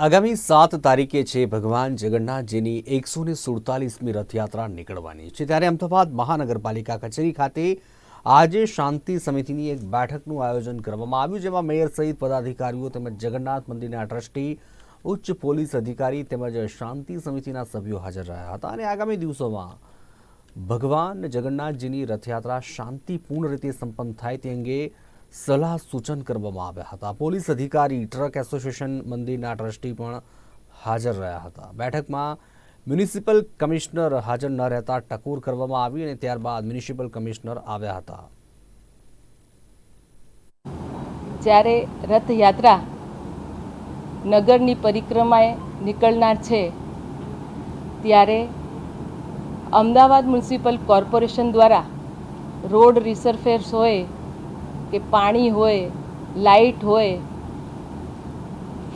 આગામી સાત તારીખે છે ભગવાન જગન્નાથજીની એકસો ને સુડતાલીસમી રથયાત્રા નીકળવાની છે. ત્યારે અમદાવાદ મહાનગરપાલિકા કચેરી ખાતે આજે શાંતિ સમિતિની એક બેઠકનું આયોજન કરવામાં આવ્યું, જેમાં મેયર સહિત પદાધિકારીઓ તેમજ જગન્નાથ મંદિરના ટ્રસ્ટી, ઉચ્ચ પોલીસ અધિકારી તેમજ શાંતિ સમિતિના સભ્યો હાજર રહ્યા હતા. અને આગામી દિવસોમાં ભગવાન જગન્નાથજીની રથયાત્રા શાંતિપૂર્ણ રીતે સંપન્ન થાય તે અંગે સલાહ સૂચન કરવામાં આવ્યા હતા. પોલીસ અધિકારી, ટ્રક એસોસિએશન મંદિરના ટ્રસ્ટી પણ હાજર રહ્યા હતા. બેઠકમાં મ્યુનિસિપલ કમિશનર હાજર ન રહેતા ટકોર કરવામાં આવી અને ત્યારબાદ મ્યુનિસિપલ કમિશનર આવ્યા હતા. જ્યારે રથયાત્રા નગરની પરિક્રમાએ નીકળનાર છે, ત્યારે અમદાવાદ મ્યુનિસિપલ કોર્પોરેશન દ્વારા રોડ રિસરફેસ કે પાણી હોય, લાઇટ હોય,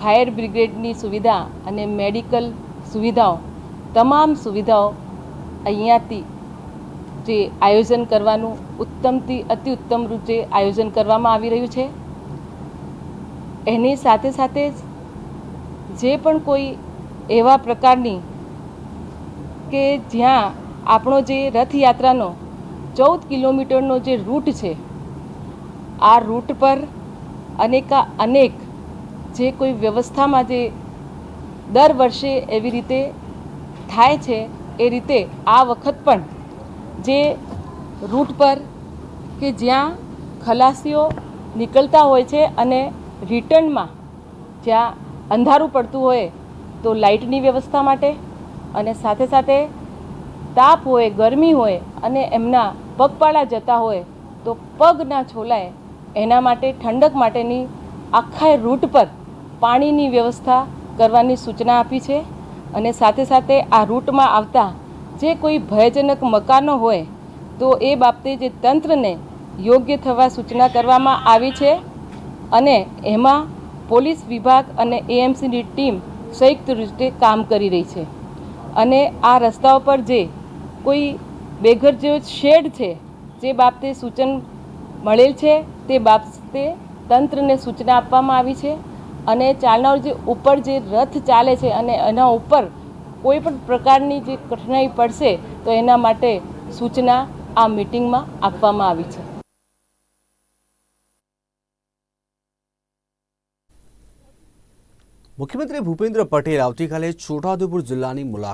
ફાયર બ્રિગેડની સુવિધા અને મેડિકલ સુવિધાઓ, તમામ સુવિધાઓ અહીંયાથી જે આયોજન કરવાનું ઉત્તમથી અતિ ઉત્તમ રૂપે આયોજન કરવામાં આવી રહ્યું છે. એની સાથે સાથે જ જે પણ કોઈ એવા પ્રકારની કે જ્યાં આપણો જે રથયાત્રાનો ચૌદ કિલોમીટરનો જે રૂટ છે આ રૂટ પર અનેકા અનેક જે કોઈ વ્યવસ્થામાં જે દર વર્ષે એવી રીતે થાય છે, એ રીતે આ વખત પણ જે રૂટ પર કે જ્યાં ખલાસીઓ નીકળતા હોય છે અને રિટર્નમાં જ્યાં અંધારું પડતું હોય તો લાઇટની વ્યવસ્થા માટે અને સાથે સાથે તાપ હોય, ગરમી હોય અને એમના પગપાળા જતા હોય તો પગ ના છોલાય એના માટે ઠંડક માટેની આખા રૂટ પર પાણીની વ્યવસ્થા કરવાની સૂચના આપી છે અને સાથે સાથે આ રૂટમાં આવતા જે કોઈ ભયજનક મકાનો હોય તો એ બાબતે જે તંત્રને યોગ્ય થવા સૂચના કરવામાં આવી છે અને એમાં પોલીસ વિભાગ અને એએમસીની ટીમ સંયુક્ત રીતે કામ કરી રહી છે. અને આ રસ્તાઓ પર જે કોઈ બેઘર જેવો શેડ છે, જે બાબતે સૂચન મળેલ છે તે બાબતે તંત્રને સૂચના આપવામાં આવી છે અને ચાલનાર જે ઉપર જે રથ ચાલે છે અને એના ઉપર કોઈ પણ પ્રકારની જે કઠિનાઈ પડશે તો એના માટે સૂચના આ મિટિંગમાં આપવામાં આવી છે. મુખ્યમંત્રી ભૂપેન્દ્ર પટેલ આવતીકાલે છોટાઉદેપુર જિલ્લાની મુલાકાત